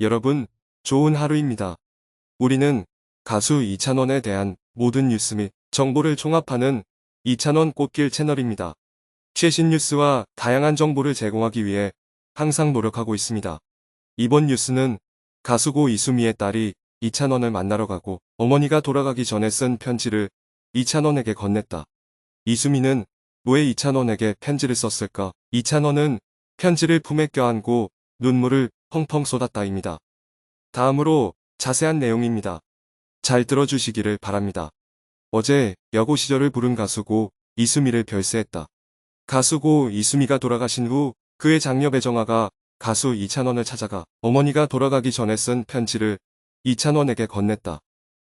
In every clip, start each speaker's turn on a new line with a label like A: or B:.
A: 여러분, 좋은 하루입니다. 우리는 가수 이찬원에 대한 모든 뉴스 및 정보를 종합하는 이찬원 꽃길 채널입니다. 최신 뉴스와 다양한 정보를 제공하기 위해 항상 노력하고 있습니다. 이번 뉴스는 가수고 이수미의 딸이 이찬원을 만나러 가고 어머니가 돌아가기 전에 쓴 편지를 이찬원에게 건넸다. 이수미는 왜 이찬원에게 편지를 썼을까? 이찬원은 편지를 품에 껴안고 눈물을 펑펑 쏟았다입니다. 다음으로 자세한 내용입니다. 잘 들어주시기를 바랍니다. 어제 여고 시절을 부른 가수고 이수미를 별세했다. 가수고 이수미가 돌아가신 후 그의 장녀 배정아가 가수 이찬원을 찾아가 어머니가 돌아가기 전에 쓴 편지를 이찬원에게 건넸다.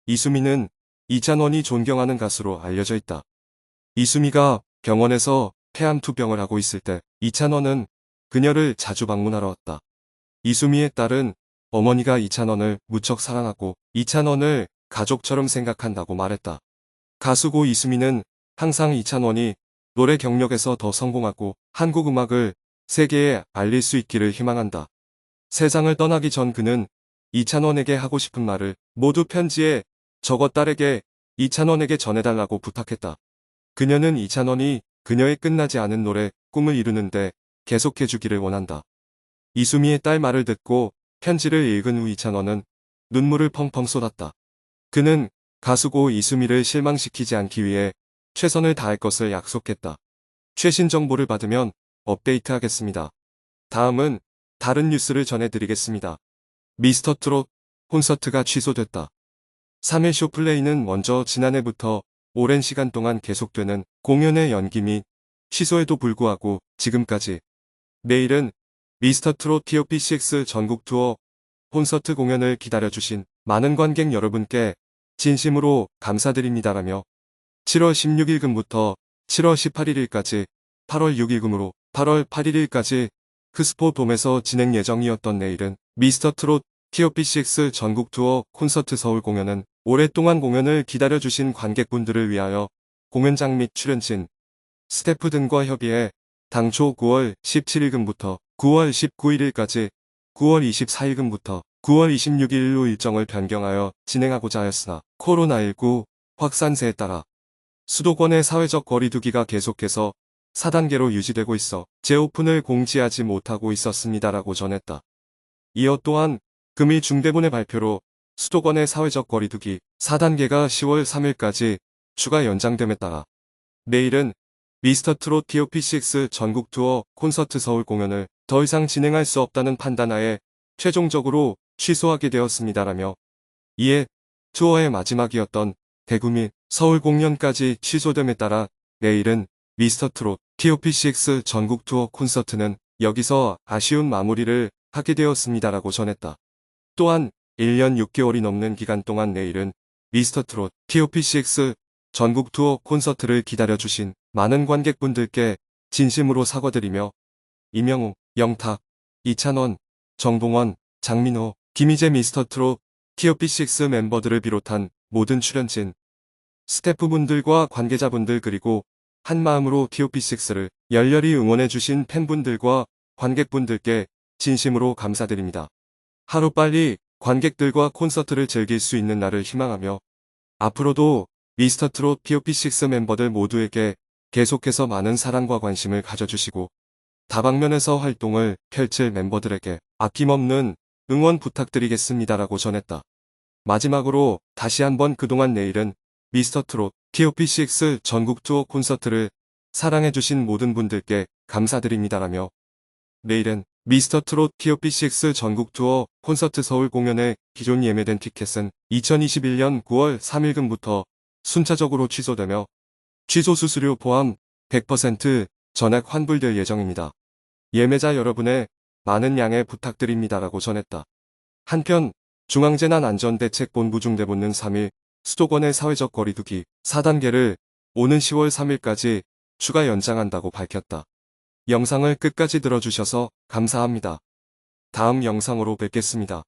A: 이수미는 이찬원이 존경하는 가수로 알려져 있다. 이수미가 병원에서 폐암 투병을 하고 있을 때 이찬원은 그녀를 자주 방문하러 왔다. 이수미의 딸은 어머니가 이찬원을 무척 사랑하고 이찬원을 가족처럼 생각한다고 말했다. 가수고 이수미는 항상 이찬원이 노래 경력에서 더 성공하고 한국 음악을 세계에 알릴 수 있기를 희망한다. 세상을 떠나기 전 그는 이찬원에게 하고 싶은 말을 모두 편지에 적어 딸에게 이찬원에게 전해달라고 부탁했다. 그녀는 이찬원이 그녀의 끝나지 않은 노래 꿈을 이루는데 계속해주기를 원한다. 이수미의 딸 말을 듣고 편지를 읽은 후 이찬원은 눈물을 펑펑 쏟았다. 그는 가수고 이수미를 실망시키지 않기 위해 최선을 다할 것을 약속했다. 최신 정보를 받으면 업데이트 하겠습니다. 다음은 다른 뉴스를 전해드리겠습니다. 미스터 트롯 콘서트가 취소됐다. 3일 쇼플레이는 먼저 지난해부터 오랜 시간 동안 계속되는 공연의 연기 및 취소에도 불구하고 지금까지 내일은 미스터 트롯 TOP6 전국 투어 콘서트 공연을 기다려주신 많은 관객 여러분께 진심으로 감사드립니다라며 7월 16일금부터 7월 18일까지 8월 6일금으로 8월 8일까지 크스포 돔에서 진행 예정이었던 내일은 미스터 트롯 TOP6 전국 투어 콘서트 서울 공연은 오랫동안 공연을 기다려주신 관객분들을 위하여 공연장 및 출연진, 스태프 등과 협의해 당초 9월 17일금부터 9월 19일까지 9월 24일금부터 9월 26일로 일정을 변경하여 진행하고자 하였으나 코로나19 확산세에 따라 수도권의 사회적 거리두기가 계속해서 4단계로 유지되고 있어 재오픈을 공지하지 못하고 있었습니다라고 전했다. 이어 또한 금일 중대본의 발표로 수도권의 사회적 거리두기 4단계가 10월 3일까지 추가 연장됨에 따라 내일은 미스터 트롯 TOP6 전국 투어 콘서트 서울 공연을 더 이상 진행할 수 없다는 판단하에 최종적으로 취소하게 되었습니다라며 이에 투어의 마지막이었던 대구 및 서울 공연까지 취소됨에 따라 내일은 미스터 트롯 TOP6 전국 투어 콘서트는 여기서 아쉬운 마무리를 하게 되었습니다라고 전했다. 또한 1년 6개월이 넘는 기간 동안 내일은 미스터 트롯 TOP6 전국 투어 콘서트를 기다려주신 많은 관객분들께 진심으로 사과드리며 이명웅, 영탁, 이찬원, 정봉원, 장민호, 김희재 미스터 트롯 TOP6 멤버들을 비롯한 모든 출연진, 스태프분들과 관계자분들 그리고 한마음으로 TOP6를 열렬히 응원해주신 팬분들과 관객분들께 진심으로 감사드립니다. 하루빨리 관객들과 콘서트를 즐길 수 있는 날을 희망하며 앞으로도 미스터 트롯 POP6 멤버들 모두에게 계속해서 많은 사랑과 관심을 가져주시고 다방면에서 활동을 펼칠 멤버들에게 아낌없는 응원 부탁드리겠습니다라고 전했다. 마지막으로 다시 한번 그동안 내일은 미스터 트롯 TOP6 전국 투어 콘서트를 사랑해주신 모든 분들께 감사드립니다라며 내일은 미스터 트롯 TOP6 전국 투어 콘서트 서울 공연의 기존 예매된 티켓은 2021년 9월 3일금부터 순차적으로 취소되며 취소 수수료 포함 100% 전액 환불될 예정입니다. 예매자 여러분의 많은 양해 부탁드립니다라고 전했다. 한편 중앙재난안전대책본부 중대본은 3일 수도권의 사회적 거리두기 4단계를 오는 10월 3일까지 추가 연장한다고 밝혔다. 영상을 끝까지 들어주셔서 감사합니다. 다음 영상으로 뵙겠습니다.